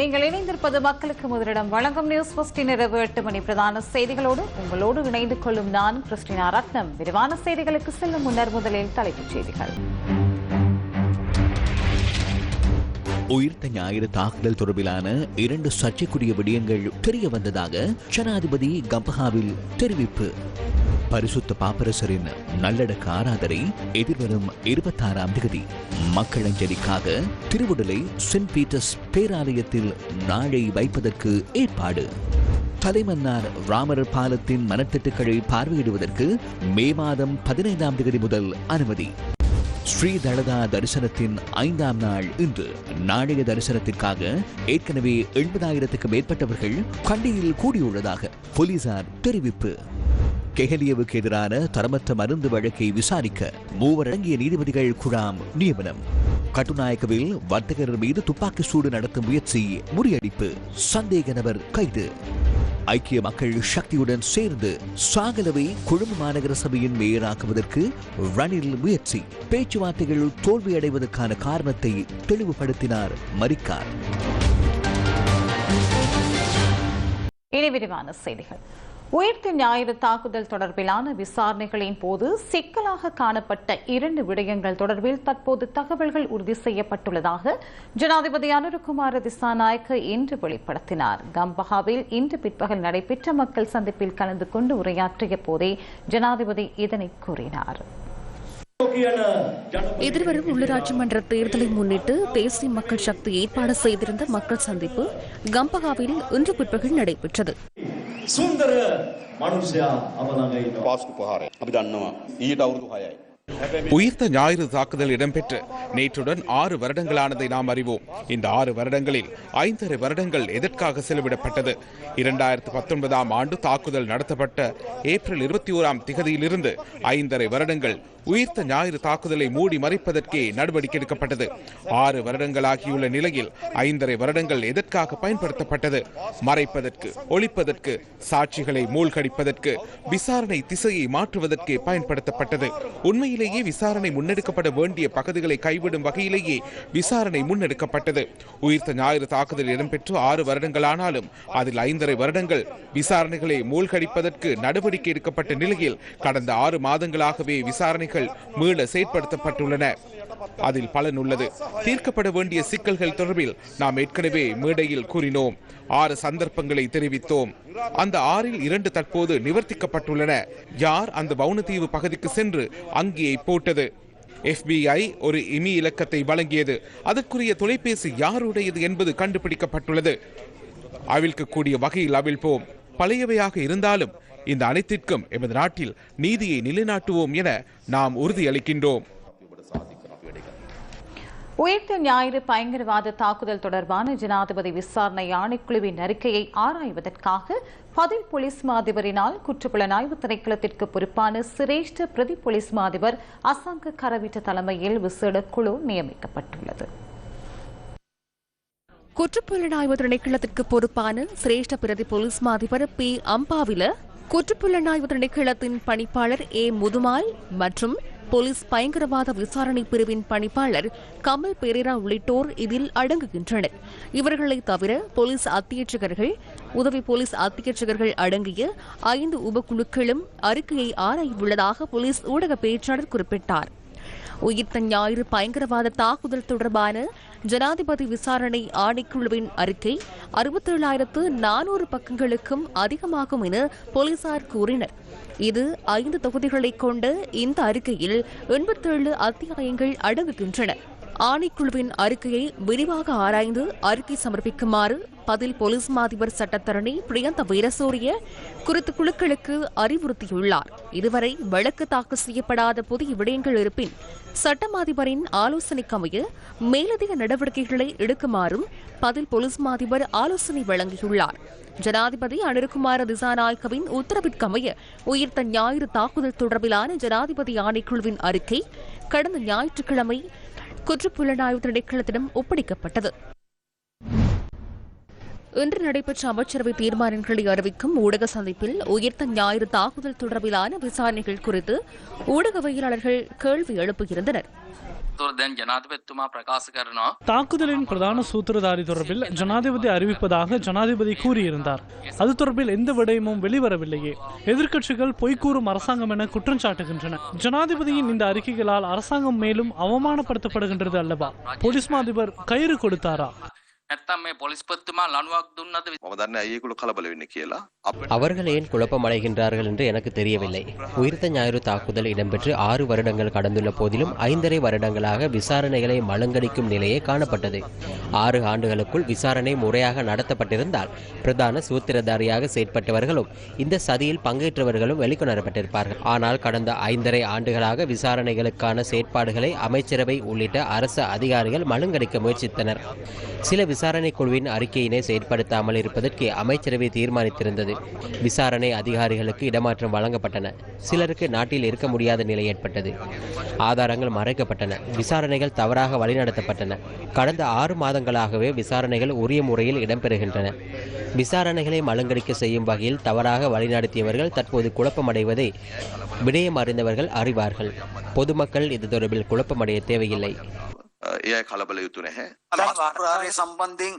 நீங்கள் இணைந்திருப்பது மக்களுக்கு முதலிடம். வழங்கும் நியூஸ் பஸ்டின் இரவு எட்டு மணி. பிரதான செய்திகளோடு உங்களோடு இணைந்து கொள்ளும் நான் கிறிஸ்டினா ரத்னம். விரிவான செய்திகளுக்கு செல்லும் முன்னர் முதலில் தலைப்புச் செய்திகள். உயிர்த்த ஞாயிறு தாக்குதல் தொடர்பிலான இரண்டு சர்ச்சைக்குரிய விடயங்கள் தெரிய வந்ததாக ஜனாதிபதி கம்பஹாவில் தெரிவிப்பு. பரிசுத்த பாப்பரசரின் நல்லடக்க ஆராதனை எதிர்வரும் இருபத்தாறாம் தேதி. மக்களஞ்சலிக்காக திருவுடலை சென்ட் பீட்டர்ஸ் பேராலயத்தில் நாளை வைப்பதற்கு ஏற்பாடு. தலைமன்னார் ராமர் பாலத்தின் மனத்திட்டுக்களை பார்வையிடுவதற்கு மே மாதம் பதினைந்தாம் தேதி முதல் அனுமதி. ஸ்ரீ தலதா தரிசனத்தின் ஐந்தாம் நாள் இன்று. நாளைய தரிசனத்திற்காக ஏற்கனவே எண்பதாயிரத்துக்கு மேற்பட்டவர்கள் கண்டியில் கூடியுள்ளதாக போலீசார் தெரிவிப்பு. கெஹலியவுக்கு எதிரான தரமற்ற மருந்து வழக்கை விசாரிக்க மூவர் அடங்கிய நீதிபதிகள் குழாம் நியமனம். கட்டுநாயக்கவில் வர்த்தகர் மீது துப்பாக்கி சூடு நடத்தும் முயற்சி முறியடிப்பு. சந்தேக நபர் கைது. ஐக்கிய மக்கள் சக்தியுடன் சேர்ந்து சாகலவை கொழும்பு மாநகர சபையின் மேயராக்குவதற்கு ரணில் முயற்சி. பேச்சுவார்த்தைகள் தோல்வியடைவதற்கான காரணத்தை தெளிவுபடுத்தினார் மரிக்கார். இனி விரிவான செய்திகள். உயிர்த்த ஞாயிறு தாக்குதல் தொடர்பிலான விசாரணைகளின் போது சிக்கலாக காணப்பட்ட இரண்டு விடயங்கள் தொடர்பில் தற்போது தகவல்கள் உறுதி செய்யப்பட்டுள்ளதாக ஜனாதிபதி அனுரகுமார திசாநாயக்க இன்று வெளிப்படுத்தினார். கம்பஹாவில் இன்று பிற்பகல் நடைபெற்ற மக்கள் சந்திப்பில் கலந்து கொண்டு உரையாற்றிய போதே ஜனாதிபதி இதனை கூறினார். எதிர்வரும் உள்ளூராட்சி மன்ற தேர்தலை முன்னிட்டு தேசிய மக்கள் சக்தி ஏற்பாடு செய்திருந்த மக்கள் சந்திப்பு கம்பகாவில் இன்று பிற்பகல் நடைபெற்றது. உயிர்த்த ஞாயிறு தாக்குதல் இடம்பெற்று நேற்றுடன் ஆறு வருடங்களானதை நாம் அறிவோம். இந்த ஆறு வருடங்களில் ஐந்தரை வருடங்கள் எதற்காக செலவிடப்பட்டது? இரண்டாயிரத்து பத்தொன்பதாம் ஆண்டு தாக்குதல் நடத்தப்பட்ட ஏப்ரல் இருபத்தி ஓராம் திகதியிலிருந்து ஐந்தரை வருடங்கள் உயிர்த்த ஞாயிறு தாக்குதலை மூடி மறைப்பதற்கே நடவடிக்கை எடுக்கப்பட்டது. ஆறு வருடங்களாகியுள்ள நிலையில் ஐந்தரை வருடங்கள் எதற்காக பயன்படுத்தப்பட்டது? மறைப்பதற்கு ஒழிப்பதற்கு சாட்சிகளை மூழ்கடிப்பதற்கு விசாரணை திசையை மாற்றுவதற்கே பயன்படுத்தப்பட்டது. உண்மையிலேயே விசாரணை முன்னெடுக்கப்பட வேண்டிய பகுதிகளை கைவிடும் வகையிலேயே விசாரணை முன்னெடுக்கப்பட்டது. உயிர்த்த ஞாயிறு தாக்குதல் இடம்பெற்று ஆறு வருடங்களானாலும் அதில் ஐந்தரை வருடங்கள் விசாரணைகளை மூழ்கடிப்பதற்கு நடவடிக்கை எடுக்கப்பட்ட நிலையில் கடந்த ஆறு மாதங்களாகவே விசாரணை விசாரணைகள் மீள செயற்படுத்தப்பட்டுள்ளன. அதில் பலன் உள்ளது. தீர்க்கப்பட வேண்டிய சிக்கல்கள் தொடர்பில் நாம் ஏற்கனவே மேடையில் கூறினோம். ஆறு சந்தர்ப்பங்களை தெரிவித்தோம். அந்த ஆறில் இரண்டு தற்போது நிவர்த்திக்கப்பட்டுள்ளன. யார் அந்த வவுனதீவு பகுதிக்கு சென்று அங்கேயை போட்டது? எஃபிஐ ஒரு இமி இலக்கத்தை வழங்கியது. அதற்குரிய தொலைபேசி யாருடையது என்பது கண்டுபிடிக்கப்பட்டுள்ளது. அவிழ்க்கக்கூடிய வகையில் அவிழ்ப்போம். பழையவையாக இருந்தாலும் இந்த அனைத்திற்கும் எமது நாட்டில் நீதியை நிலைநாட்டுவோம் என நாம் உறுதியளிக்கின்றோம். உயிர்த்த ஞாயிறு பயங்கரவாத தாக்குதல் தொடர்பான ஜனாதிபதி விசாரணை ஆணைக்குழுவின் அறிக்கையை ஆராய்வதற்காக பதில் போலீஸ் மாதிபரினால் குற்றப்புலனாய்வு திணைக்களத்திற்கு பொறுப்பான சிரேஷ்ட பிரதி போலீஸ் மாதிபர் அசங்க கரவிட்ட தலைமையில் விசேட குழு நியமிக்கப்பட்டுள்ளது. குற்றப்புலனாய்வு திணைக்களத்திற்கு பொறுப்பான சிரேஷ்ட பிரதி போலீஸ் மாதிபர் பி. அம்பாவில குற்றப்புலனாய்வு திணைக்களத்தின் பணிப்பாளர் ஏ. முதுமால் மற்றும் போலீஸ் பயங்கரவாத விசாரணை பிரிவின் பணிப்பாளர் கமல் பெரேரா உள்ளிட்டோர் இதில் அடங்குகின்றனர். இவர்களை தவிர போலீஸ் அத்தியட்சகர்கள் உதவி போலீஸ் அத்தியட்சகர்கள் அடங்கிய ஐந்து உபக்குழுக்களும் அறிக்கையை ஆராயவுள்ளதாக போலீஸ் ஊடக பேச்சாளர் குறிப்பிட்டார். உயிர்த்த ஞாயிறு பயங்கரவாத தாக்குதல் தொடர்பான ஜனாதிபதி விசாரணை ஆணைக்குழுவின் அறிக்கை அறுபத்தேழாயிரத்து நானூறு பக்கங்களுக்கும் அதிகமாகும் என போலீசார் கூறினர். இது ஐந்து தொகுதிகளை கொண்ட இந்த அறிக்கையில் எண்பத்தேழு அத்தியாயங்கள் அடங்குகின்றன. ஆணைக்குழுவின் அறிக்கையை விரிவாக ஆராய்ந்து அறிக்கை சமர்ப்பிக்குமாறு பதில் போலீஸ் மாதிபர் சட்டத்தரணி பிரியந்த வீரசூரிய குறித்த குழுக்களுக்கு அறிவுறுத்தியுள்ளார். இதுவரை வழக்கு தாக்கல் செய்யப்படாத புதிய விடயங்கள் இருப்பின் சட்டமாதிபரின் ஆலோசனைக்கமைய மேலதிக நடவடிக்கைகளை எடுக்குமாறும் பதில் போலீஸ் மாதிபர் ஆலோசனை வழங்கியுள்ளார். ஜனாதிபதி அனிருகுமார திசாநாயக்கவின் உத்தரவிற்கமைய உயிர்த்த ஞாயிறு தாக்குதல் தொடர்பிலான ஜனாதிபதி ஆணைக்குழுவின் அறிக்கை கடந்த ஞாயிற்றுக்கிழமை குற்றப்புலனாய்வு திணைக்களத்திடம் ஒப்படைக்கப்பட்டது. இன்று நடைபெற்ற அமைச்சரவை தீர்மானங்களை அறிவிக்கும் ஊடக சந்திப்பில் உயிர்த்த ஞாயிறு தாக்குதல் தொடர்பிலான விசாரணைகள் குறித்து ஊடகவியலாளர்கள் கேள்வி எழுப்புகின்றனர் தாக்குதலின் பிரதான சூத்திரதாரி தொடர்பில் ஜனாதிபதி அறிவிப்பதாக ஜனாதிபதி கூறியிருந்தார். அது தொடர்பில் எந்த விடயமும் வெளிவரவில்லையே. எதிர்க்கட்சிகள் பொய்கூறும் அரசாங்கம் என குற்றம் சாட்டுகின்றன. ஜனாதிபதியின் இந்த அறிக்கைகளால் அரசாங்கம் மேலும் அவமானப்படுத்தப்படுகின்றது அல்லவா? போலீஸ் மாதிபர் கயிறு கொடுத்தாரா? නැත්තම් මේ පොලිස්පත්තුමා ලනුවක් දුන්නද මම දන්න ඇයකුළු කලබල වෙන්න කියලා අප அவர்கள் ஏன் குழப்பமடைகின்றார்கள் என்று எனக்கு தெரியவில்லை உயிர்த்த ஞாயிறு தாக்குதல் இடம்பெற்று ஆறு வருடங்கள் கடந்துள்ள போதிலும் ஐந்தரை வருடங்களாக விசாரணைகளை மழுங்கடிக்கும் நிலையே காணப்பட்டது ஆறு ஆண்டுகளுக்குள் விசாரணை முறையாக நடத்தப்பட்டிருந்தால் பிரதான சூத்திரதாரியாக செயற்பட்டவர்களும் இந்த சதியில் பங்கேற்றவர்களும் வெளிக்கொணரப்பட்டிருப்பார்கள் ஆனால் கடந்த ஐந்தரை ஆண்டுகளாக விசாரணைகளுக்கான செயற்பாடுகளை அமைச்சரவை உள்ளிட்ட அரசு அதிகாரிகள் மழுங்கடிக்க முயற்சித்தனர் சில விசாரணை குழுவின் அறிக்கையினை செயற்படுத்தாமல் இருப்பதற்கு அமைச்சரவை தீர்மானித்திருந்தது. விசாரணை அதிகாரிகளுக்கு இடமாற்றம் வழங்கப்பட்டன. சிலருக்கு நாட்டில் இருக்க முடியாத நிலை ஏற்பட்டது. ஆதாரங்கள் மறைக்கப்பட்டன. விசாரணைகள் தவறாக வழிநடத்தப்பட்டன. கடந்த ஆறு மாதங்களாகவே விசாரணைகள் உரிய முறையில் இடம்பெறுகின்றன. விசாரணைகளை மலங்கடிக்க செய்யும் வகையில் தவறாக வழிநடத்தியவர்கள் தற்போது குழப்பமடைவதை விடயம் அறிந்தவர்கள் அறிவார்கள். பொதுமக்கள் இது தொடர்பில் குழப்பமடைய தேவையில்லை. ඒ අය කලබල යුතු නැහැ. සම්බන්ධයෙන්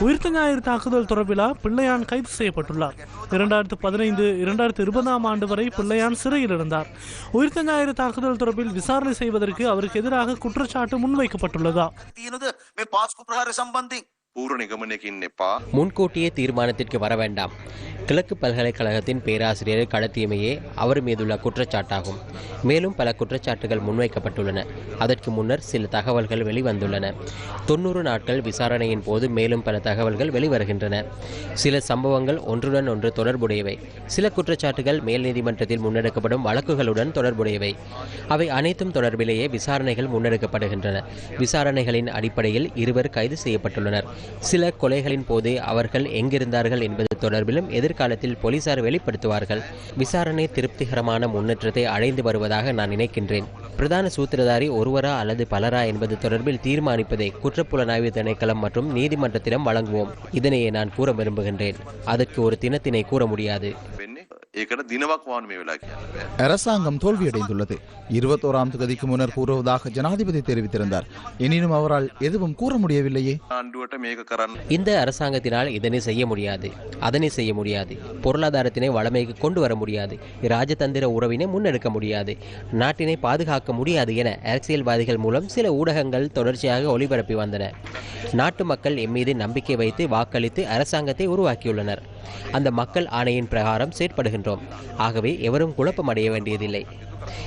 உயிர்த்த ஞாயிறு தாக்குதல் தொடர்பிலா பிள்ளையான் கைது செய்யப்பட்டுள்ளார் இரண்டாயிரத்து பதினைந்து இரண்டாயிரத்து இருபதாம் ஆண்டு வரை பிள்ளையான் சிறையில் இருந்தார் உயிர்த்த ஞாயிறு தாக்குதல் தொடர்பில் விசாரணை செய்வதற்கு அவருக்கு எதிராக குற்றச்சாட்டு முன்வைக்கப்பட்டுள்ளதா තියෙනද මේ පාස්කු ප්‍රහාර සම්බන්ධයෙන් පූර්ණ නිගමනයකින් එපා. முன்கூட்டியே தீர்மானத்திற்கு வர வேண்டாம் கிழக்கு பல்கலைக்கழகத்தின் பேராசிரியரை கடத்தியமையே அவர் மீதுள்ள குற்றச்சாட்டாகும் மேலும் பல குற்றச்சாட்டுகள் முன்வைக்கப்பட்டுள்ளன அதற்கு முன்னர் சில தகவல்கள் வெளிவந்துள்ளன தொண்ணூறு நாட்கள் விசாரணையின் போது மேலும் பல தகவல்கள் வெளிவருகின்றன சில சம்பவங்கள் ஒன்றுடன் ஒன்று தொடர்புடையவை சில குற்றச்சாட்டுகள் மேல் நீதிமன்றத்தில் முன்னெடுக்கப்படும் வழக்குகளுடன் தொடர்புடையவை அவை அனைத்தும் தொடர்பிலேயே விசாரணைகள் முன்னெடுக்கப்படுகின்றன விசாரணைகளின் அடிப்படையில் இருவர் கைது செய்யப்பட்டுள்ளனர் சில கொலைகளின் போது அவர்கள் எங்கிருந்தார்கள் என்பது தொடர்பிலும் எதிர்காலத்தில் போலீசார் வெளிப்படுத்துவார்கள். விசாரணை திருப்திகரமான முன்னேற்றத்தை அடைந்து வருவதாக நான் நினைக்கின்றேன். பிரதான சூத்திரதாரி ஒருவரா அல்லது பலரா என்பது தொடர்பில் தீர்மானிப்பதை குற்றப்புலனாய்வு திணைக்களம் மற்றும் நீதிமன்றத்திடம் வழங்குவோம். இதனையே நான் கூற விரும்புகின்றேன். அதற்கு ஒரு தினத்தினை கூற முடியாது. ඒකට දිනවක් වාන මේ වෙලා කියන්න බෑ. அரசாங்கம் தோல்வியடைந்துள்ளது இருபத்தோராம் தேதிக்கு முன்னர் கூறுவதாக ஜனாதிபதி தெரிவித்திருந்தார் எனினும் அவரால் எதுவும் கூற முடியவில்லையே ආණ්ඩුවට මේක කරන්න இந்த அரசாங்கத்தினால் இதனை செய்ய முடியாது அதனை செய்ய முடியாது பொருளாதாரத்தினை வளமைக்கு கொண்டு வர முடியாது ராஜதந்திர உறவினை முன்னெடுக்க முடியாது நாட்டினை பாதுகாக்க முடியாது என அரசியல்வாதிகள் மூலம் சில ஊடகங்கள் தொடர்ச்சியாக ஒளிபரப்பி வந்தன நாட்டு மக்கள் எம் மீது நம்பிக்கை வைத்து வாக்களித்து அரசாங்கத்தை உருவாக்கியுள்ளனர். அந்த மக்கள் ஆணையின் பிரகாரம் செயற்படுகின்றோம். ஆகவே எவரும் குழப்பமடைய வேண்டியதில்லை.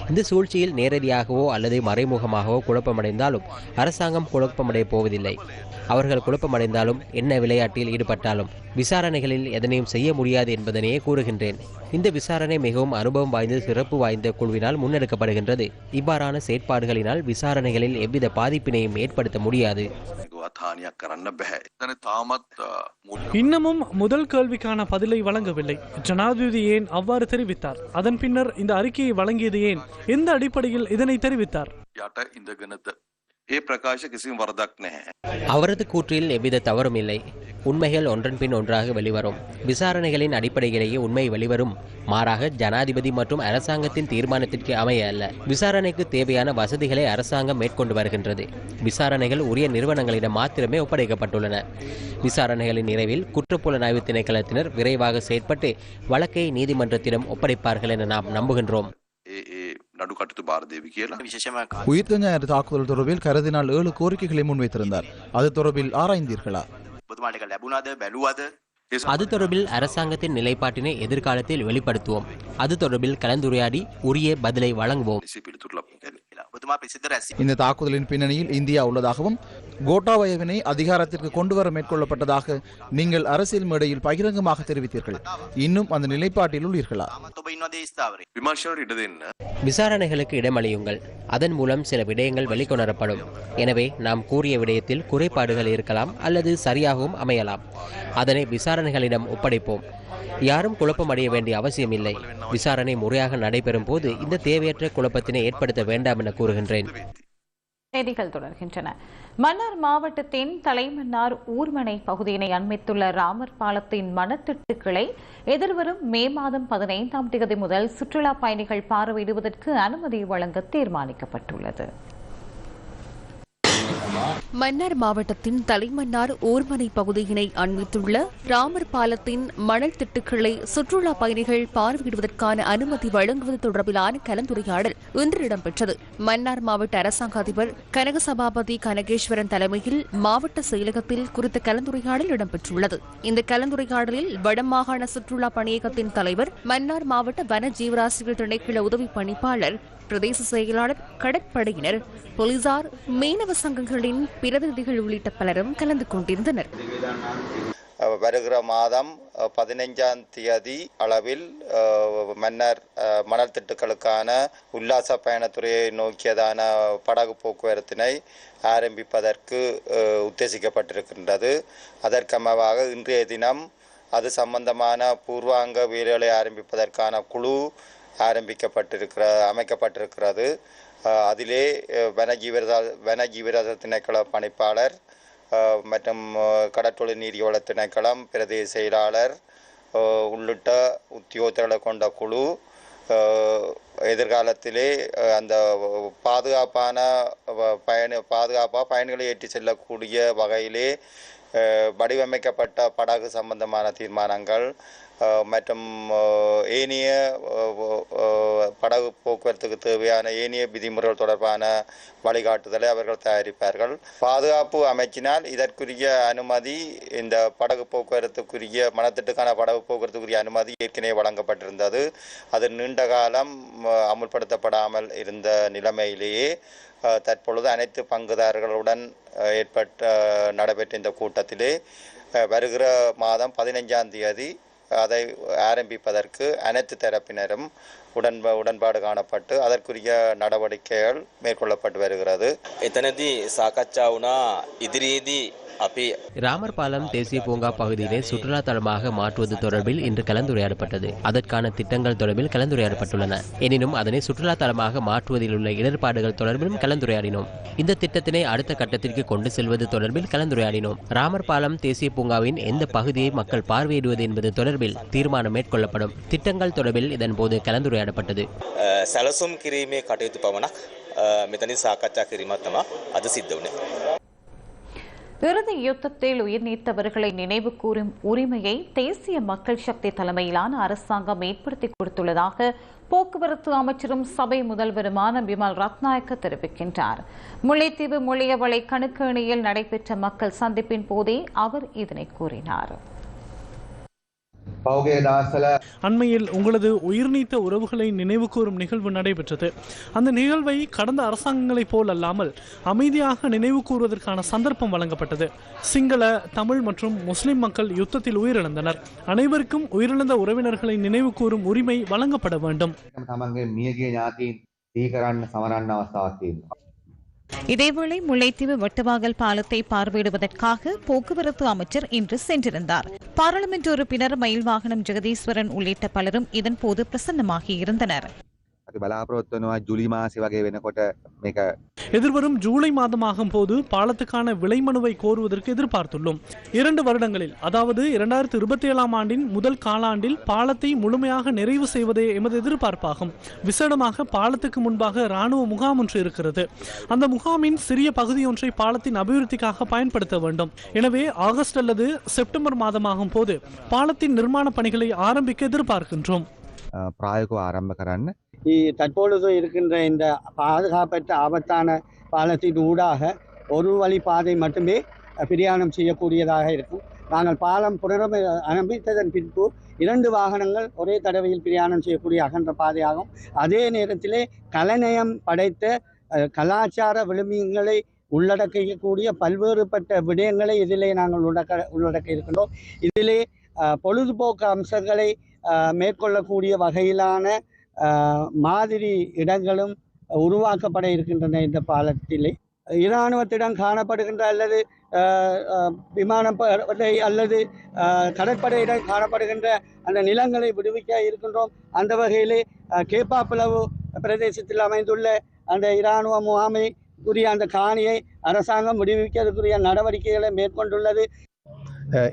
இந்த சூழ்ச்சியில் நேரடியாகவோ அல்லது மறைமுகமாகவோ குழப்பமடைந்தாலும் அரசாங்கம் குழப்பமடைய போவதில்லை. அவர்கள் குழப்பமடைந்தாலும் என்ன விளையாட்டில் ஈடுபட்டாலும் விசாரணைகளில் எதனையும் செய்ய முடியாது என்பதனையே கூறுகின்றேன். இந்த விசாரணை மிகவும் அனுபவம் வாய்ந்த சிறப்பு வாய்ந்த குழுவினால் முன்னெடுக்கப்படுகின்றது. இவ்வாறான செயற்பாடுகளினால் விசாரணைகளில் எவ்வித பாதிப்பினையும் ஏற்படுத்த முடியாது. இன்னமும் முதல் கேள்விக்கான பதிலை வழங்கவில்லை. ஜனாதிபதி ஏன் அவ்வாறு தெரிவித்தார்? அதன் பின்னர் இந்த அறிக்கையை வழங்கியது கூடாது ஏன் இந்த அடிப்படையில் இதனை தெரிவித்தார். அவரது கூற்றில் எவ்வித தவறும் இல்லை. உண்மைகள் ஒன்றன் பின் ஒன்றாக வெளிவரும். விசாரணைகளின் அடிப்படையிலேயே உண்மை வெளிவரும். மாறாக ஜனாதிபதி மற்றும் அரசாங்கத்தின் தீர்மானத்திற்கு அமைய அல்ல. விசாரணைக்கு தேவையான வசதிகளை அரசாங்கம் மேற்கொண்டு வருகின்றது. விசாரணைகள் உரிய நிறுவனங்களிடம் மாத்திரமே ஒப்படைக்கப்பட்டுள்ளன. விசாரணைகளின் நிறைவில் குற்றப்புலனாய்வு திணைக்களத்தினர் விரைவாக செயற்பட்டு வழக்கை நீதிமன்றத்திடம் ஒப்படைப்பார்கள் என நாம் நம்புகின்றோம். නඩු කටතු බාරදේවි කියලා. විශේෂම உயிர்த்த ஞாயிறு தாக்குதல் தொடர்பில் கருதினால் ஏழு கோரிக்கைகளை முன்வைத்திருந்தார் அது தொடர்பில் ஆராய்ந்தீர்களா ඔබතුමාට එක ලැබුණාද බැලුවද ඒ அது தொடர்பில் அரசாங்கத்தின் நிலைப்பாட்டினை எதிர்காலத்தில் வெளிப்படுத்துவோம் அது தொடர்பில் கலந்துரையாடி உரிய பதிலை வழங்குவோம் இந்த தாக்குதலின் பின்னணியில் இந்தியா உள்ளதாகவும் கோட்டாபயவினை அதிகாரத்திற்கு கொண்டுவர மேற்கொள்ளப்பட்டதாக நீங்கள் அரசியல் மேடையில் பகிரங்கமாக தெரிவித்தீர்கள். இன்னும் அந்த நிலைப்பாட்டில் உள்ளீர்களா? விசாரணைகளுக்கு இடமளியுங்கள். அதன் மூலம் சில விடயங்கள் வெளிக்கொணரப்படும். எனவே நாம் கூறிய விடயத்தில் குறைபாடுகள் இருக்கலாம் அல்லது சரியாகவும் அமையலாம். அதனை விசாரணைகளிடம் ஒப்படைப்போம். யாரும் குழப்பம் அடைய வேண்டிய அவசியம் இல்லை விசாரணை முறையாக நடைபெறும் போது இந்த தேவையற்ற குழப்பத்தினை ஏற்படுத்த வேண்டாம் கூறுகின்றேன். செய்திகள் தொடர்கின்றன. மன்னார் மாவட்டத்தின் தலைமன்னார் ஊர்மனை பகுதியினை அண்மித்துள்ள ராமர் பாலத்தின் மனத்திட்டுக்களை எதிர்வரும் மே மாதம் பதினைந்தாம் தேதி முதல் சுற்றுலா பயணிகள் பார்வையிடுவதற்கு அனுமதி வழங்க தீர்மானிக்கப்பட்டுள்ளது. மன்னார் மாவட்டத்தின் தலைமன்னார் ஊர்மனை பகுதியினை அண்மித்துள்ள ராமர் பாலத்தின் மணல் திட்டுக்களை சுற்றுலா பயணிகள் பார்வையிடுவதற்கான அனுமதி வழங்குவது தொடர்பிலான கலந்துரையாடல் இன்று இடம்பெற்றது. மன்னார் மாவட்ட அரசாங்க அதிபர் கனக சபாபதி கனகேஸ்வரன் தலைமையில் மாவட்ட செயலகத்தில் குறித்த கலந்துரையாடல் இடம்பெற்றுள்ளது. இந்த கலந்துரையாடலில் வடமாகாண சுற்றுலா பணியகத்தின் தலைவர் மன்னார் மாவட்ட வன ஜீவராசிகள் திணைக்கள உதவி பணிப்பாளர் பிரதேச செயலாளர் கடற்படையினர் போலீசார் மீனவ சங்கங்களின் பிரதிநிதிகள் உள்ளிட்ட பலரும் கலந்து கொண்டிருந்தனர். வருகிற மாதம் பதினைஞ்சாம் தேதி அளவில் மன்னர் மணல் திட்டுக்களுக்கான உல்லாச பயணத்துறையை நோக்கியதான படகு போக்குவரத்தினை ஆரம்பிப்பதற்கு உத்தேசிக்கப்பட்டிருக்கின்றது. அதற்கமவாக இன்றைய தினம் அது சம்பந்தமான பூர்வாங்க வேலைகளை ஆரம்பிப்பதற்கான குழு ஆரம்பிக்கப்பட்டிருக்கிற அமைக்கப்பட்டிருக்கிறது. அதிலே வனஜீவிரதா வனஜீவிரத திணைக்கள பணிப்பாளர் மற்றும் கடற்றொழில் நீர்வள திணைக்களம் பிரதேச செயலாளர் உள்ளிட்ட உத்தியோகத்தர்களை கொண்ட குழு எதிர்காலத்திலே அந்த பாதுகாப்பான பயண பயணி பாதுகாப்பாக பயணிகளை ஏற்றி செல்லக்கூடிய வகையிலே வடிவமைக்கப்பட்ட படகு சம்பந்தமான தீர்மானங்கள் மற்றும் ஏனைய படகு போக்குவரத்துக்கு தேவையான ஏனைய விதிமுறைகள் தொடர்பான வழிகாட்டுதலை அவர்கள் தயாரிப்பார்கள். பாதுகாப்பு அமைச்சினால் இதற்குரிய அனுமதி இந்த படகு போக்குவரத்துக்குரிய மனத்திட்டுக்கான படகு போக்குவரத்துக்குரிய அனுமதி ஏற்கனவே வழங்கப்பட்டிருந்தது. அது நீண்ட காலம் அமுல்படுத்தப்படாமல் இருந்த நிலைமையிலேயே தற்பொழுது அனைத்து பங்குதாரர்களுடன் ஏற்பட்ட நடைபெற்ற இந்த கூட்டத்திலே வருகிற மாதம் பதினைஞ்சாம் தேதி அதை ஆரம்பிப்பதற்கு அனைத்து தரப்பினரும் உடன்ப உடன்பாடு காணப்பட்டு அதற்குரிய நடவடிக்கைகள் மேற்கொள்ளப்பட்டு வருகிறது. எத்தனதி சாக்கச்சா உனா இதிரீதி ராமர் பாலம் தேசிய பூங்கா பகுதியினை சுற்றுலா தலமாக மாற்றுவது தொடர்பில் இன்று கலந்துரையாடப்பட்டது அதற்கான திட்டங்கள் தொடர்பில் கலந்துரையாடப்பட்டுள்ளன எனினும் அதனை சுற்றுலா தலமாக மாற்றுவதில் உள்ள இடர்பாடுகள் தொடர்பிலும் கலந்துரையாடினோம் இந்த திட்டத்தினை அடுத்த கட்டத்திற்கு கொண்டு செல்வது தொடர்பில் கலந்துரையாடினோம் ராமர் பாலம் தேசிய பூங்காவின் எந்த பகுதியை மக்கள் பார்வையிடுவது என்பது தொடர்பில் தீர்மானம் மேற்கொள்ளப்படும் திட்டங்கள் தொடர்பில் இதன்போது கலந்துரையாடப்பட்டது අ, සැලසුම් කිරීමේ කටයුතු පමණක් අ, මෙතනින් සාකච්ඡා කිරීමක් තමා අද සිද්ධ වුණේ. இறுதி யுத்தத்தில் உயிர் நீத்தவர்களை நினைவு கூறும் உரிமையை தேசிய மக்கள் சக்தி தலைமையிலான அரசாங்கம் ஏற்படுத்தி கொடுத்துள்ளதாக போக்குவரத்து அமைச்சரும் சபை முதல்வருமான பிமல் ரத்நாயக்க தெரிவிக்கின்றார். முல்லைத்தீவு முள்ளியவளை கணுக்கணியில் நடைபெற்ற மக்கள் சந்திப்பின் போதே அவர் இதனை கூறினார். அண்மையில் உங்களது உயிர்நீத்த உறவுகளை நினைவு கூறும் நிகழ்வு நடைபெற்றது. அந்த நிகழ்வை கடந்த அரசாங்கங்களைப் போல் அல்லாமல் அமைதியாக நினைவு கூறுவதற்கான சந்தர்ப்பம் வழங்கப்பட்டது. சிங்கள தமிழ் மற்றும் முஸ்லிம் மக்கள் யுத்தத்தில் உயிரிழந்தனர். அனைவருக்கும் உயிரிழந்த உறவினர்களை நினைவு கூறும் உரிமை வழங்கப்பட வேண்டும். இதேவேளை முல்லைத்தீவு வட்டுவாகல் பாலத்தை பார்வையிடுவதற்காக போக்குவரத்து அமைச்சர் இன்று சென்றிருந்தார். பாராளுமன்ற உறுப்பினர் மயில் வாகனம் ஜெகதீஸ்வரன் உள்ளிட்ட பலரும் இதன்போது பிரசன்னமாகியிருந்தனர் අපි බලාපොරොත්තු වෙනවා ජුලි මාසෙ වගේ වෙනකොට මේක எதிர்வரும் ஜூலை மாதமாகும் போது பாலத்துக்கான விலை மனுவை கோருவதற்கு எதிர்பார்த்துள்ளோம் இரண்டு வருடங்களில் அதாவது இரண்டாயிரத்தி இருபத்தி ஏழாம் ஆண்டின் முதல் காலாண்டில் பாலத்தை முழுமையாக நிறைவு செய்வதே எமது எதிர்பார்ப்பாகும் விசேடமாக பாலத்துக்கு முன்பாக ராணுவ முகாம் ஒன்று இருக்கிறது அந்த முகாமின் சிறிய பகுதியொன்றை பாலத்தின் அபிவிருத்திக்காக பயன்படுத்த வேண்டும் எனவே ஆகஸ்ட் அல்லது செப்டம்பர் மாதமாகும் போது பாலத்தின் நிர்மாண பணிகளை ஆரம்பிக்க எதிர்பார்க்கின்றோம் ප්‍රායකව ආරම්භ කරන්න இ- தற்பொழுது இருக்கின்ற இந்த பாதுகாப்பற்ற ஆபத்தான பாலத்தின் ஊடாக ஒரு வழி பாதை மட்டுமே பிரயாணம் செய்யக்கூடியதாக இருக்கும். நாங்கள் பாலம் புனரமை அனுப்பித்ததன் பின்பு இரண்டு வாகனங்கள் ஒரே தடவையில் பிரயாணம் செய்யக்கூடிய அகன்ற பாதையாகும். அதே நேரத்திலே கலைநயம் படைத்த கலாச்சார விழுமியங்களை உள்ளடக்கக்கூடிய பல்வேறுபட்ட விடயங்களை இதிலே நாங்கள் உள்ளடக்க உள்ளடக்க இருக்கின்றோம். இதிலே பொழுதுபோக்கு அம்சங்களை மேற்கொள்ளக்கூடிய வகையிலான மாதிரி இடங்களும் உருவாக்கப்பட இருக்கின்றன இந்த பாலத்திலே. இராணுவத்திடம் காணப்படுகின்ற அல்லது விமானப்படை அல்லது கடற்படையிடம் காணப்படுகின்ற அந்த நிலங்களை விடுவிக்க இருக்கின்றோம். அந்த வகையிலே கேப்பாப்பிளவு பிரதேசத்தில் அமைந்துள்ள அந்த இராணுவ முகாமை உரிய அந்த காணியை அரசாங்கம் விடுவிக்கிறதுக்குரிய நடவடிக்கைகளை மேற்கொண்டுள்ளது.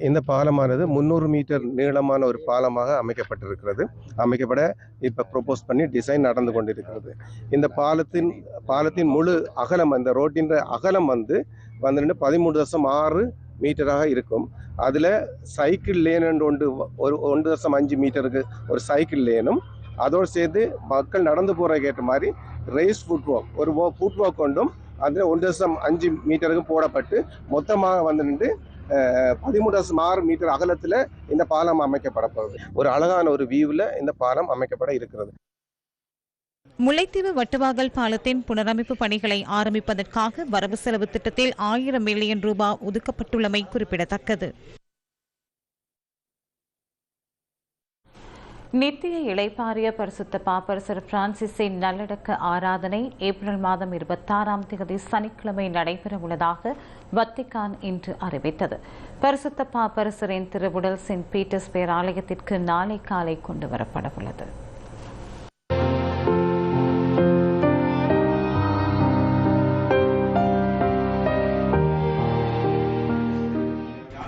இந்த பாலமானது முந்நூறு மீட்டர் நீளமான ஒரு பாலமாக அமைக்கப்பட்டிருக்கிறது. அமைக்கப்பட இப்போ ப்ரொப்போஸ் பண்ணி டிசைன் நடந்து கொண்டிருக்கிறது. இந்த பாலத்தின் பாலத்தின் முழு அகலம் அந்த ரோட்டின் அகலம் வந்து வந்து பதிமூணு தசம் ஆறு மீட்டராக இருக்கும். அதில் சைக்கிள் லேன் ஒன்று ஒரு ஒன்று தசம் அஞ்சு மீட்டருக்கு ஒரு சைக்கிள் லேனும் அதோடு சேர்த்து மக்கள் நடந்து போகிறதுக்கு ஏற்ற மாதிரி ரேஸ் ஃபுட் வாக் ஒரு ஃபுட் வாக் கொண்டும் அதில் ஒன்று தசம் அஞ்சு மீட்டருக்கு போடப்பட்டு மொத்தமாக வந்து நின்று பதிமூணு சுமார் ஆறு மீட்டர் அகலத்தில் இந்த பாலம் அமைக்கப்பட போகுது. ஒரு அழகான ஒரு வியூவில் இந்த பாலம் அமைக்கப்பட இருக்கிறது. முல்லைத்தீவு வட்டுவாகல் பாலத்தின் புனரமைப்பு பணிகளை ஆரம்பிப்பதற்காக வரவு செலவு திட்டத்தில் ஆயிரம் மில்லியன் ரூபாய் ஒதுக்கப்பட்டுள்ளமை குறிப்பிடத்தக்கது. நித்திய இளைப்பாரிய பரிசுத்த பாப்பரசர் பிரான்சிஸின் நல்லடக்க ஆராதனை ஏப்ரல் மாதம் இருபத்தாறாம் தேதி சனிக்கிழமை நடைபெற உள்ளதாக வத்திகான் இன்று அறிவித்தது. பரிசுத்த பாப்பரசரின் திருவுடல் சென்ட் பீட்டர்ஸ் பேராலயத்திற்கு நாளை காலை கொண்டு வரப்படவுள்ளது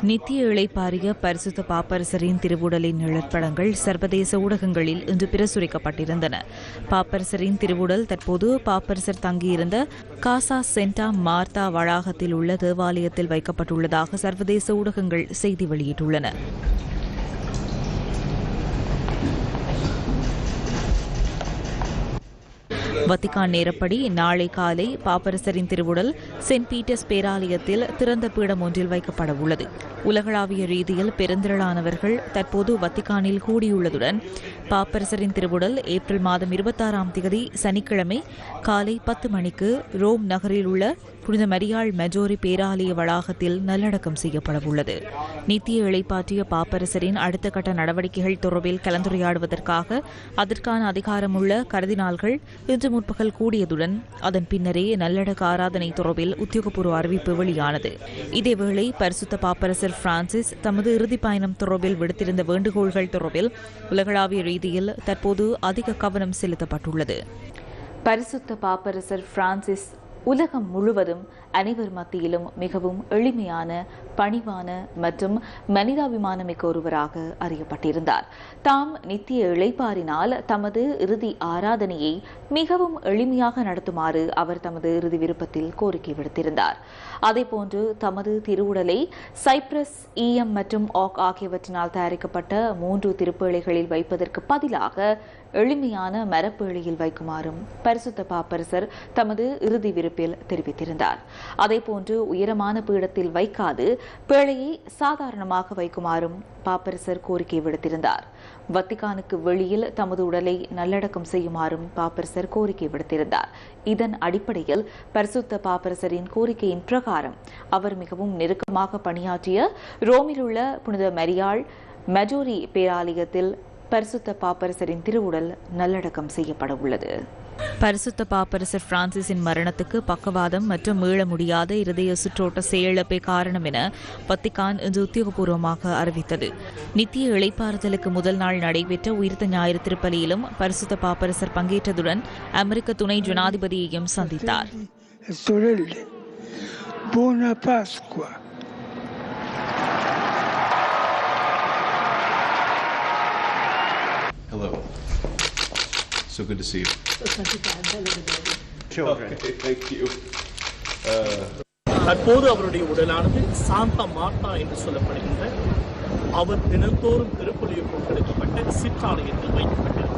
நித்திய இழைப்பாரிய பரிசுத்த பாப்பரசரின் திருவுடலின் நிழற்படங்கள் சர்வதேச ஊடகங்களில் இன்று பிரசுரிக்கப்பட்டிருந்தன. பாப்பரசரின் திருவுடல் தற்போது பாப்பரசர் தங்கியிருந்த காசா சென்டா மார்த்தா வளாகத்தில் உள்ள தேவாலயத்தில் வைக்கப்பட்டுள்ளதாக சர்வதேச ஊடகங்கள் செய்தி வெளியிட்டுள்ளன. வத்திகான் நேரப்படி நாளை காலை பாப்பரசரின் திருவுடல் சென்ட் பீட்டர்ஸ் பேராலயத்தில் திறந்த பீடம் ஒன்றில் வைக்கப்பட உள்ளது உலகளாவிய ரீதியில் பெருந்திரளானவர்கள் தற்போது வத்திகானில் கூடியுள்ளதுடன் பாப்பரசரின் திருவுடல் ஏப்ரல் மாதம் இருபத்தாறாம் தேதி சனிக்கிழமை காலை பத்து மணிக்கு ரோம் நகரில் உள்ள புனித மரியாள் மெஜோரி பேராலய வளாகத்தில் நல்லடக்கம் செய்யப்படவுள்ளது. நித்திய இழைப்பாற்றிய பாப்பரசரின் அடுத்த கட்ட நடவடிக்கைகள் தொடர்பில் கலந்துரையாடுவதற்காக அதற்கான அதிகாரமுள்ள கருதினால்கள் இன்று முற்பகல் கூடியதுடன் அதன் பின்னரே நல்லடக்க ஆராதனை தொடர்பில் உத்தியோகபூர்வ அறிவிப்பு வெளியானது. இதேவேளை பரிசுத்த பாப்பரசர் பிரான்சிஸ் தமது இறுதி பயணம் தொடர்பில் விடுத்திருந்த வேண்டுகோள்கள் தொடர்பில் உலகளாவிய ரீதியில் தற்போது அதிக கவனம் செலுத்தப்பட்டுள்ளது. பரிசுத்த பாப்பரசர் பிரான்சிஸ் உலகம் முழுவதும் அனைவர் மத்தியிலும் மிகவும் எளிமையான பணிவான மற்றும் மனிதாபிமானமிக்க ஒருவராக அறியப்பட்டிருந்தார். தாம் நித்திய இழைப்பாரினால் தமது இறுதி ஆராதனையை மிகவும் எளிமையாக நடத்துமாறு அவர் தமது இறுதி விருப்பத்தில் கோரிக்கை விடுத்திருந்தார். அதேபோன்று தமது திருவுடலை சைப்ரஸ் ஈயம் மற்றும் ஆக் ஆகியவற்றினால் தயாரிக்கப்பட்ட மூன்று திருப்பேழைகளில் வைப்பதற்கு பதிலாக எளிமையான மரப்பேழியில் வைக்குமாறும் பரிசுத்த பாப்பரசர் தமது இறுதி விருப்பில் தெரிவித்திருந்தார். அதேபோன்று உயரமான பீடத்தில் வைக்காது பேழையை சாதாரணமாக வைக்குமாறும் பாப்பரசர் கோரிக்கை விடுத்திருந்தார். வத்திகானுக்கு வெளியில் தமது உடலை நல்லடக்கம் செய்யுமாறும் பாப்பரசர் கோரிக்கை விடுத்திருந்தார். இதன் அடிப்படையில் பரிசுத்த பாப்பரசரின் கோரிக்கையின் பிரகாரம் அவர் மிகவும் நெருக்கமாக பணியாற்றிய ரோமில் உள்ள புனித மரியாள் மெஜோரி பேராலயத்தில் பரிசுத்த பாப்பரசரின் திருவுடல் நல்லடக்கம் செய்யப்பட உள்ளது. பரிசுத்த பாப்பரசர் பிரான்சிஸின் மரணத்துக்கு பக்கவாதம் மற்றும் மீள முடியாத இருதய சுற்றோட்ட செயலிழப்பே காரணம் என வத்திகான் இன்று உத்தியோகபூர்வமாக அறிவித்தது. நித்திய இளைப்பாறுதலுக்கு முதல் நாள் நடைபெற்ற உயிர்த்த ஞாயிறு திருப்பலியிலும் பரிசுத்த பாப்பரசர் பங்கேற்றதுடன் அமெரிக்க துணை ஜனாதிபதியையும் சந்தித்தார். Buona Pasqua. Hello. So good to see you. Children. Okay, thank you. Uh, தற்போது அவருடைய உடலானது சாந்தா மார்த்தா என்று சொல்லப்படுகின்ற அவர் தினந்தோறும் திருப்பலியில் கொண்டெடுக்கப்பட்ட சிற்றாலயத்தில் வைக்கப்பட்டிருக்கின்றது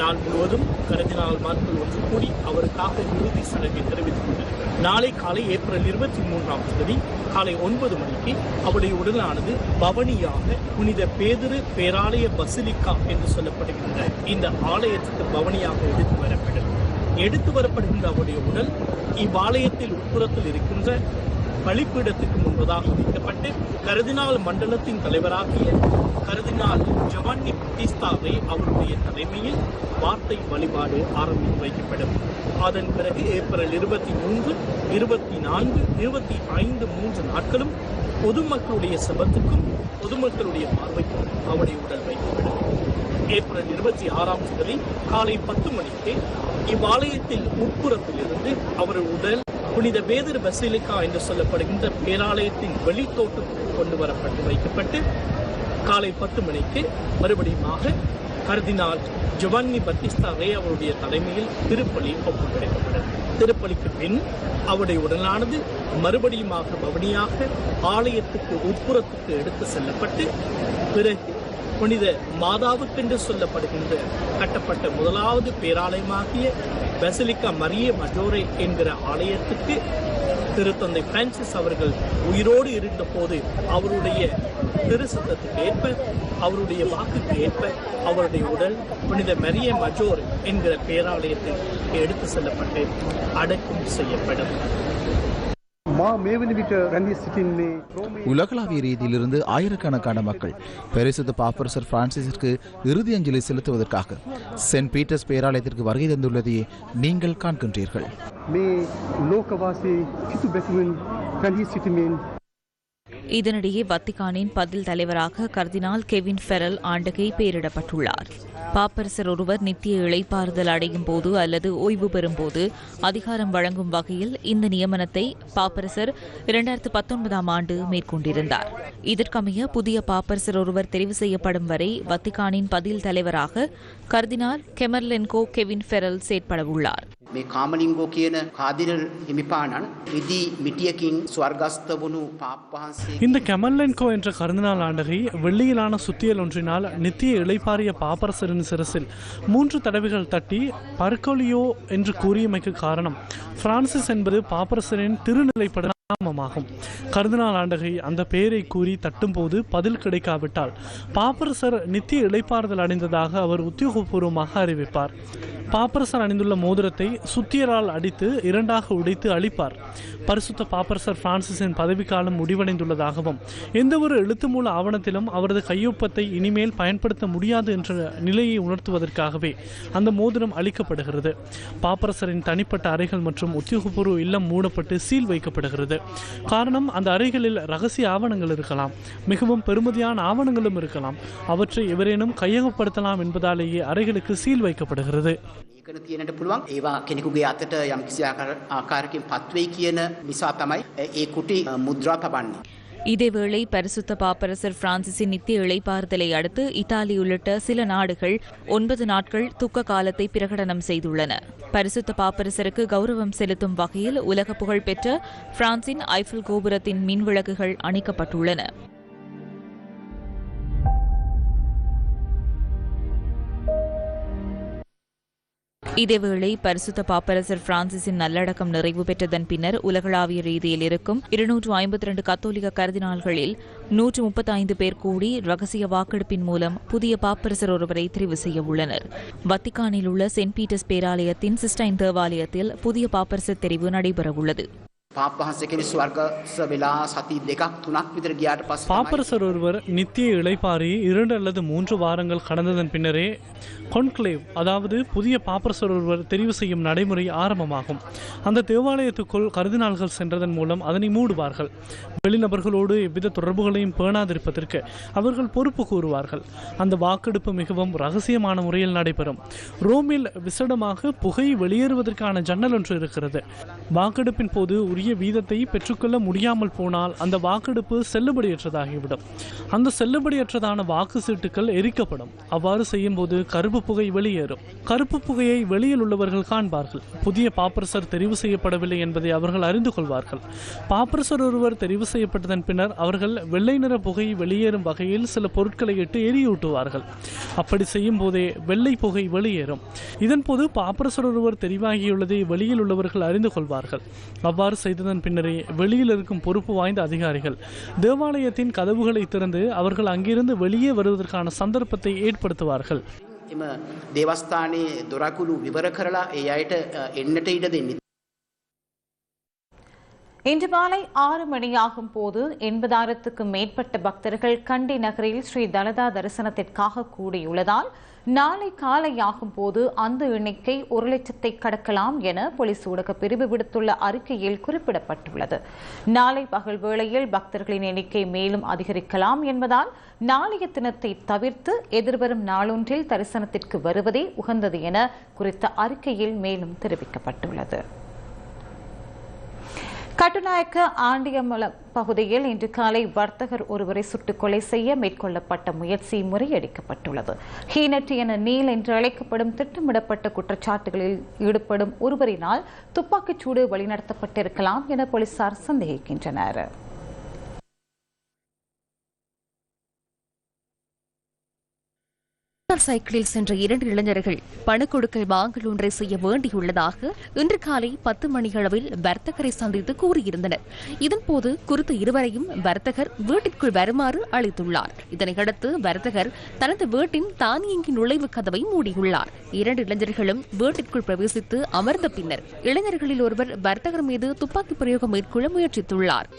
நாள் முழுவதும் கருதினால்மார்கள் ஒன்று கூடி அவருக்காக இறுதி சடங்கை தெரிவித்துக் கொண்டிருக்கிறார் நாளை காலை ஏப்ரல் இருபத்தி மூன்றாம் தேதி காலை ஒன்பது மணிக்கு அவருடைய உடலானது பவனியாக புனித பேதிரு பேராலய பசிலிக்கா என்று சொல்லப்படுகின்ற இந்த ஆலயத்துக்கு பவனியாக எடுத்து வரப்படும். எடுத்து வரப்படுகின்ற அவருடைய உடல் இவ்வாலயத்தில் உட்புறத்தில் இருக்கின்ற பழிப்பீடத்துக்கு முன்பதாக வைக்கப்பட்டு கருதினால் மண்டலத்தின் தலைவராகிய கருதினால் ஜவானி பிஸ்தாவை அவருடைய தலைமையில் வார்த்தை வழிபாடு ஆரம்பித்து வைக்கப்படும். அதன் பிறகு ஏப்ரல் இருபத்தி மூன்று இருபத்தி நான்கு இருபத்தி ஐந்து மூன்று நாட்களும் பொதுமக்களுடைய சபத்துக்கும் பொதுமக்களுடைய பார்வைக்கும் அவருடைய உடல் வைக்கப்படும். ஏப்ரல் இருபத்தி ஆறாம் தேதி காலை பத்து மணிக்கு இவ்வாலயத்தில் உட்புறத்தில் இருந்து அவர் உடல் புனித பேதர் பசிலிக்கா என்று சொல்லப்படுகின்ற பேராலயத்தின் வெளித்தோட்டத்துக்கு கொண்டு வரப்பட்டு வைக்கப்பட்டு காலை பத்து மணிக்கு மறுபடியுமாக கருதினால் ஜொவன்னி பத்திஸ்தா ரே அவருடைய தலைமையில் திருப்பலி ஒப்புக்கொடுக்கப்பட்டது திருப்பலிக்கு பின் அவருடைய உடலானது மறுபடியுமாக பவனியாக ஆலயத்துக்கு உட்புறத்துக்கு எடுத்து செல்லப்பட்டு பிறகு புனித மாதாவுக்கென்று சொல்லப்படுகின்ற கட்டப்பட்ட முதலாவது பேராலயமாகிய பெசலிக்கா மரிய மஜோரே என்கிற ஆலயத்துக்கு திருத்தந்தை பிரான்சிஸ் அவர்கள் உயிரோடு இருந்தபோது அவருடைய திருசத்தத்துக்கு ஏற்ப அவருடைய வாக்குக்கு ஏற்ப அவருடைய உடல் புனித மரிய மஜோர் என்கிற பேராலயத்தில் எடுத்து செல்லப்பட்டு அடக்கம் செய்யப்படும். உலகளாவிய ரீதியிலிருந்து ஆயிரக்கணக்கான மக்கள் பரிசுத்த பாப்பரசர் பிரான்சிஸிற்கு இறுதி அஞ்சலி செலுத்துவதற்காக சென்ட் பீட்டர்ஸ் பேராலயத்திற்கு வருகை தந்துள்ளதையே நீங்கள் காண்கின்றீர்கள். இதனிடையே வத்திகானின் பதில் தலைவராக கர்தினால் கெவின் ஃபெரல் ஆண்டகை பெயரிடப்பட்டுள்ளார். பாப்பரசர் ஒருவர் நித்திய இழைப்பாறுதல் அடையும் போது அல்லது ஓய்வு பெறும் போது அதிகாரம் வழங்கும் வகையில் இந்த நியமனத்தை பாப்பரசர் இரண்டாயிரத்து பத்தொன்பதாம் ஆண்டு மேற்கொண்டிருந்தார். இதற்கமைய புதிய பாப்பரசர் ஒருவர் தெரிவு செய்யப்படும் வரை வத்திகானின் பதில் தலைவராக கர்தினால் கெமர்லென்கோ கெவின் ஃபெரல் செயற்பட உள்ளார். இந்த கெமர்லென்கோ என்ற கர்தினால் ஆண்டகை வெள்ளியிலான சுத்தியல் ஒன்றினால் நித்திய இழைப்பாரிய பாப்பரசர் பாப்பரசரின் சிரசில். மூன்று தடவைகள் தட்டி பர்கோலியோ என்று கூறியமைக்கு காரணம். பிரான்சிஸ் என்பது பாப்பரசரின் திருநிலைப்பட நாமமாகும் கருதினால் ஆண்டகை அந்த பெயரை கூறி தட்டும்போது பதில் கிடைக்காவிட்டால். பாப்பரசர் நித்திய இளைப்பாறுதல் அடைந்ததாக அவர் உத்தியோகபூர்வமாக அறிவிப்பார். பாப்பரசர் அணிந்துள்ள மோதிரத்தை சுத்தியரால் அடித்து இரண்டாக உடைத்து அழிப்பார். பரிசுத்த பாப்பரசர் பிரான்சிஸின் பதவிக்காலம் முடிவடைந்துள்ளதாகவும் எந்தவொரு எழுத்து மூல ஆவணத்திலும் அவரது கையொப்பத்தை இனிமேல் பயன்படுத்த முடியாது என்ற நிலையை உணர்த்துவதற்காகவே அந்த மோதிரம் அளிக்கப்படுகிறது பாப்பரசரின் தனிப்பட்ட அறைகள் மற்றும் உத்தியோகபூர்வ இல்லம் மூடப்பட்டு சீல் வைக்கப்படுகிறது. காரணம் அந்த அறைகளில் ரகசிய ஆவணங்கள் இருக்கலாம் மிகவும் பெருமதியான ஆவணங்களும் இருக்கலாம் அவற்றை எவரேனும் கையகப்படுத்தலாம் என்பதாலேயே அறைகளுக்கு சீல் வைக்கப்படுகிறது ඒකන තියෙනට පුළුවන් ඒවා කෙනෙකුගේ අතට යම් කිසි ආකාරකින් පත්වෙයි කියන නිසා තමයි ඒ කුටි මුද්‍රා තබන්නේ. இதேவேளை பரிசுத்த பாப்பரசர் பிரான்சிஸின் நித்திய இழைப்பாறுதலை அடுத்து இத்தாலி உள்ளிட்ட சில நாடுகள் ஒன்பது நாட்கள் துக்க காலத்தை பிரகடனம் செய்துள்ளன. பரிசுத்த பாப்பரசருக்கு கௌரவம் செலுத்தும் வகையில் உலக புகழ் பெற்ற பிரான்சின் ஐஃபில் கோபுரத்தின் மின்விளக்குகள் அணைக்கப்பட்டுள்ளன. இதேவேளை பரிசுத்த பாப்பரசர் பிரான்சிஸின் நல்லடக்கம் நிறைவு பெற்றதன் பின்னர் உலகளாவிய ரீதியில் இருக்கும் இருநூற்று ஐம்பத்தி இரண்டு கத்தோலிக்க கருதினால்களில் நூற்று முப்பத்தி ஐந்து பேர் கூடி ரகசிய வாக்கெடுப்பின் மூலம் புதிய பாப்பரசர் ஒருவரை தெரிவு செய்ய உள்ளனர். வத்திக்கானில் உள்ள சென்ட் பீட்டர்ஸ் பேராலயத்தின் சிஸ்டைன் தேவாலயத்தில் புதிய பாப்பரசர் தெரிவு நடைபெறவுள்ளது. පාප්වහන්සේ කෙනෙ ස්වර්ගස්ස වෙලා සති දෙකක් තුනක් විතර ගියාට පස්සේ තමයි பாப்பரசர் ஒருவர் நித்திய இளைப்பாறி இரண்டு அல்லது மூன்று வாரங்கள் கடந்ததன் பின்னரே கொன்க்ளேவ் அதாவது புதிய பாப்பரசர் ஒருவர் தெரிவு செய்யும் நடைமுறை ஆரம்பமாகும் அந்த தேவாலயத்துக்குள் கருதினாள்கள் சென்றதன் மூலம் அதனை மூடுவார்கள் வெளிநபர்களோடு எவ்வித தொடர்புகளையும் பேணாதிருப்பதற்கு அவர்கள் பொறுப்பு கூறுவார்கள் அந்த வாக்கெடுப்பு மிகவும் ரகசியமான முறையில் நடைபெறும் ரோமில் விசடமாக புகை வெளியேறுவதற்கான ஜன்னல் ஒன்று இருக்கிறது வாக்கெடுப்பின் போது உரிய வீதத்தை பெற்றுக்கொள்ள முடியாமல் போனால் அந்த வாக்கெடுப்பு செல்லுபடியற்றதாகிவிடும். அந்த செல்லுபடியற்றதான வாக்கு சீட்டுகள் எரிக்கப்படும். அவ்வாறு செய்யும்போது கருப்பு புகை வெளியேறும். கருப்பு புகையை வெளியில் உள்ளவர்கள் காண்பார்கள். புதிய பாப்பரசர் தெரிவு செய்யப்படவில்லை என்பதை அவர்கள் அறிந்து கொள்வார்கள். பாப்பரசர் ஒருவர் தெரிவு செய்யப்பட்டதன் பின்னர் அவர்கள் வெள்ளை நிற புகை வெளியேறும் வகையில் சில பொருட்களை இட்டு எரியூட்டுவார்கள். அப்படி செய்யும் போதே வெள்ளை புகை வெளியேறும். இதன் போது பாப்பரசர் ஒருவர் தெரிவாகியுள்ளதை வெளியில் உள்ளவர்கள் அறிந்து கொள்வார்கள். அவ்வாறு செய்ததன் பின்னரே வெளியில் இருக்கும் பொறுப்பு வாய்ந்த அதிகாரிகள் தேவாலயத்தின் கதவுகளை திறந்து அவர்கள் அங்கிருந்து வெளியே வருவதற்கான சந்தர்ப்பத்தை ஏற்படுத்துவார்கள் එම දේවස්ථානයේ දොරකුළු විවර කරලා ඒ අයට එන්නට ඉඩ දෙන්නේ. இன்று மாலை ஆறு மணியாகும் போது எண்பதாயிரத்துக்கும் மேற்பட்ட பக்தர்கள் கண்டி நகரில் ஸ்ரீ தலதா தரிசனத்திற்காக கூடியுள்ளதால் நாளை காலையாகும் போது அந்த எண்ணிக்கை ஒரு லட்சத்தை கடக்கலாம் என போலீஸ் ஊடக பிரிவு விடுத்துள்ள அறிக்கையில் குறிப்பிடப்பட்டுள்ளது. நாளை பகல் வேளையில் பக்தர்களின் எண்ணிக்கை மேலும் அதிகரிக்கலாம் என்பதால் நாளைய தினத்தை தவிர்த்து எதிர்வரும் நாளொன்றில் தரிசனத்திற்கு வருவதே உகந்தது என குறித்த அறிக்கையில் மேலும் தெரிவிக்கப்பட்டுள்ளது. கட்டுநாயக்க ஆண்டியமல பகுதியில் இன்று காலை வர்த்தகர் ஒருவரை சுட்டுக் கொலை செய்ய மேற்கொள்ளப்பட்ட முயற்சி முறியடிக்கப்பட்டுள்ளது. ஹீனட் என நீல் என்று அழைக்கப்படும் திட்டமிடப்பட்ட குற்றச்சாட்டுகளில் ஈடுபடும் ஒருவரினால் துப்பாக்கிச்சூடு வழிநடத்தப்பட்டிருக்கலாம் என போலீசார் சந்தேகிக்கின்றனர். மோட்டார் சைக்கிளில் சென்ற இரண்டு இளைஞர்கள் பணக்கொடுக்கல் வாங்கல் ஒன்றை செய்ய வேண்டியுள்ளதாக இன்று காலை பத்து மணியளவில் வர்த்தகரை சந்தித்து கூறியிருந்தனர். இதன்போது குறித்த இருவரையும் வர்த்தகர் வீட்டிற்குள் வருமாறு அழைத்துள்ளார். இதனையடுத்து வர்த்தகர் தனது வீட்டின் தானியங்கி நுழைவு கதவை மூடியுள்ளார். இரண்டு இளைஞர்களும் வீட்டிற்குள் பிரவேசித்து அமர்ந்த பின்னர் இளைஞர்களில் ஒருவர் வர்த்தகர் மீது துப்பாக்கி பிரயோகம் மேற்கொள்ள முயற்சித்துள்ளார்.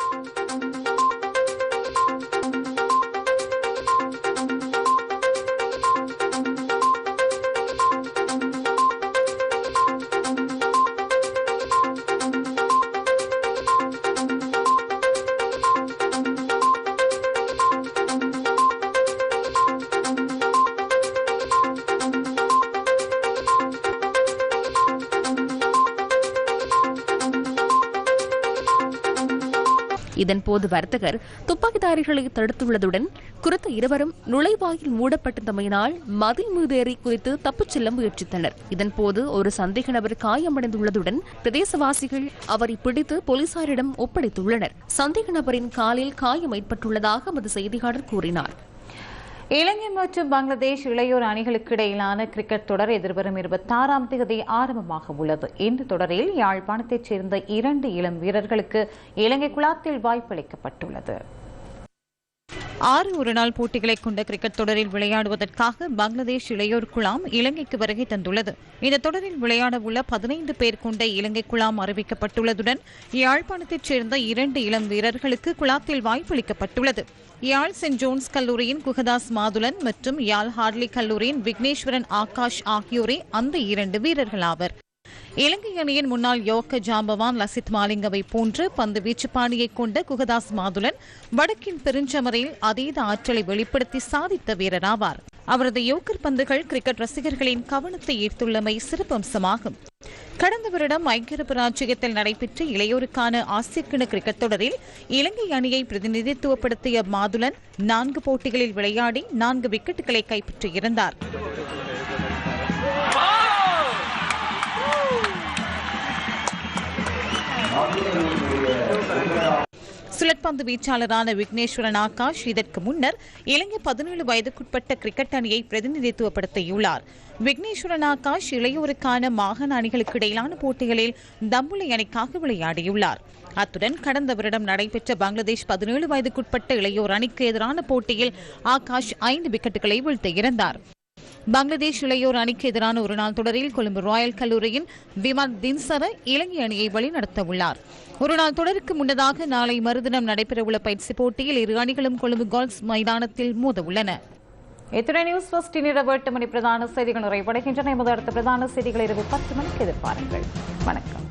இதன்போது வர்த்தகர் துப்பாக்கிதாரிகளை தடுத்துள்ளதுடன் குறித்த இருவரும் நுழைவாயில் மூடப்பட்டிருந்தமையினால் மதில் மீது ஏறி குறித்து தப்பிச் செல்ல முயற்சித்தனர். இதன்போது ஒரு சந்தேக நபர் காயமடைந்துள்ளதுடன் பிரதேசவாசிகள் அவரை பிடித்து போலீசாரிடம் ஒப்படைத்துள்ளனர். சந்தேக நபரின் காலில் காயம் ஏற்பட்டுள்ளதாக எமது செய்தியாளர் கூறினார். இலங்கை மற்றும் பங்களாதேஷ் இளையோர் அணிகளுக்கு இடையிலான கிரிக்கெட் தொடர் எதிர்வரும் இருபத்தாறாம் தேதி ஆரம்பமாக உள்ளது. இந்த தொடரில் யாழ்ப்பாணத்தைச் சேர்ந்த இரண்டு இளம் வீரர்களுக்கு இலங்கை குழாத்தில் வாய்ப்பளிக்கப்பட்டுள்ளது ஆறு ஒருநாள் போட்டிகளை கொண்ட கிரிக்கெட் தொடரில் விளையாடுவதற்காக பங்களாதேஷ் இளையோர் குழாம் இலங்கைக்கு வருகை தந்துள்ளது. இந்த தொடரில் விளையாட உள்ள பதினைந்து பேர் கொண்ட இலங்கை குழாம் அறிவிக்கப்பட்டுள்ளதுடன் யாழ்ப்பாணத்தைச் சேர்ந்த இரண்டு இளம் வீரர்களுக்கு குழாத்தில் வாய்ப்பளிக்கப்பட்டுள்ளது யாழ் சென்ட் ஜோன்ஸ் கல்லூரியின் குகதாஸ் மாதுலன் மற்றும் யாழ் ஹார்லி கல்லூரியின் விக்னேஸ்வரன் ஆகாஷ் ஆகியோரே அந்த இரண்டு வீரர்கள் ஆவர். இலங்கை அணியின் முன்னாள் யோக்க ஜாம்பவான் லசித் மாலிங்கவை போன்று பந்து வீச்சு பாணியை கொண்ட குகதாஸ் மாதுலன் வடக்கின் பெருஞ்சமரையில் அதீத ஆற்றலை வெளிப்படுத்தி சாதித்த வீரராவார். அவரது யோக்கர் பந்துகள் கிரிக்கெட் ரசிகர்களின் கவனத்தை ஈர்த்துள்ளமை சிறப்பம்சமாகும். கடந்த வருடம் ஐக்கிய அரபு ராஜ்யத்தில் நடைபெற்ற இளையோருக்கான ஆசிய கிரிக்கெட் தொடரில் இலங்கை அணியை பிரதிநிதித்துவப்படுத்திய மாதுலன் நான்கு போட்டிகளில் விளையாடி நான்கு விக்கெட்டுகளை கைப்பற்றியிருந்தார். சுழற்பந்து வீச்சாளரான விக்னேஸ்வரன் ஆகாஷ் இதற்கு முன்னர் இலங்கை பதினேழு வயதுக்குட்பட்ட கிரிக்கெட் அணியை பிரதிநிதித்துவப்படுத்தியுள்ளார். விக்னேஸ்வரன் ஆகாஷ் இளையோருக்கான மாகாண அணிகளுக்கு இடையிலான போட்டிகளில் தம்புளை அணிக்காக விளையாடியுள்ளார். அத்துடன் கடந்த வருடம் நடைபெற்ற பங்களாதேஷ் பதினேழு வயதுக்குட்பட்ட இளையோர் அணிக்கு எதிரான போட்டியில் ஆகாஷ் ஐந்து விக்கெட்டுகளை வீழ்த்தியிருந்தார் பங்களாதேஷ் இளையோர் அணிக்கு எதிரான ஒருநாள் தொடரில் கொழும்பு ராயல் கல்லூரியின் விமான் தின்சர இலங்கை அணியை வழிநடத்த உள்ளார். ஒருநாள் தொடருக்கு முன்னதாக நாளை மறுதினம் நடைபெறவுள்ள பயிற்சி போட்டியில் இரு அணிகளும் கொழும்பு கோல்ஸ் மைதானத்தில் மோத உள்ளன இத்துடன் நியூஸ் ஃபர்ஸ்ட் இரவு எட்டு மணி பிரதான செய்திகள் நிறைவடைகின்றன. எமது அடுத்த பிரதான செய்திகள் இரவு பத்து மணிக்கு எதிர்பாருங்கள். வணக்கம்.